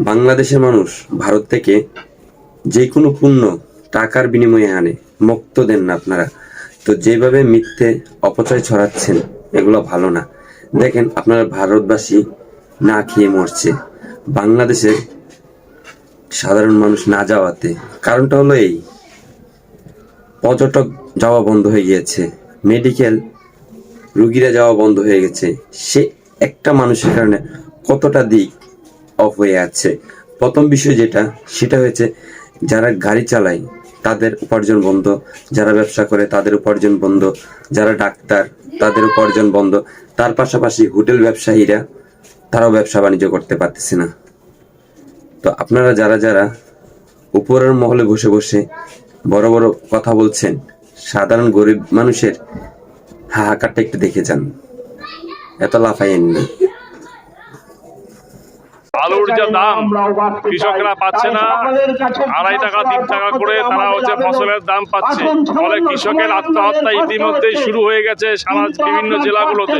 বাংলাদেশের মানুষ ভারত থেকে যে কোনো পণ্য টাকার বিনিময়ে আনে, মুক্ত দেন না আপনারা। তো যেভাবে মিথ্যে অপচয় ছড়াচ্ছেন, এগুলো ভালো না। দেখেন, আপনারা ভারতবাসী না খেয়ে মরছে। বাংলাদেশের সাধারণ মানুষ না যাওয়াতে। কারণটা হলো এই। পর্যটক যাওয়া বন্ধ হয়ে গিয়েছে। মেডিকেল রুগীরা যাওয়া বন্ধ হয়ে গেছে। সে একটা মানুষের কারণে কতটা দিক অফ হয়ে আছে প্রথম বিষয় যেটা, সেটা হয়েছে যারা গাড়ি চালায়, তাদের উপার্জন বন্ধ। যারা ব্যবসা করে, তাদের উপার্জন বন্ধ। যারা ডাক্তার, তাদের উপার্জন বন্ধ। তার পাশাপাশি হোটেল ব্যবসায়ীরা, তারাও ব্যবসা বাণিজ্য করতে পারতেছে না। তো আপনারা যারা যারা উপরের মহলে বসে বসে বড় বড় কথা বলছেন, সাধারণ গরিব মানুষের হাহাকারটা একটু দেখে যান। এত লাফাইয়েন না। আলুর যে দাম কৃষকরা পাচ্ছে না আড়াই টাকা তিন টাকা করে তারা হচ্ছে ফসলের দাম পাচ্ছে। ফলে কৃষকের আত্মহত্যা ইতিমধ্যেই শুরু হয়ে গেছে সারা বিভিন্ন জেলাগুলোতে.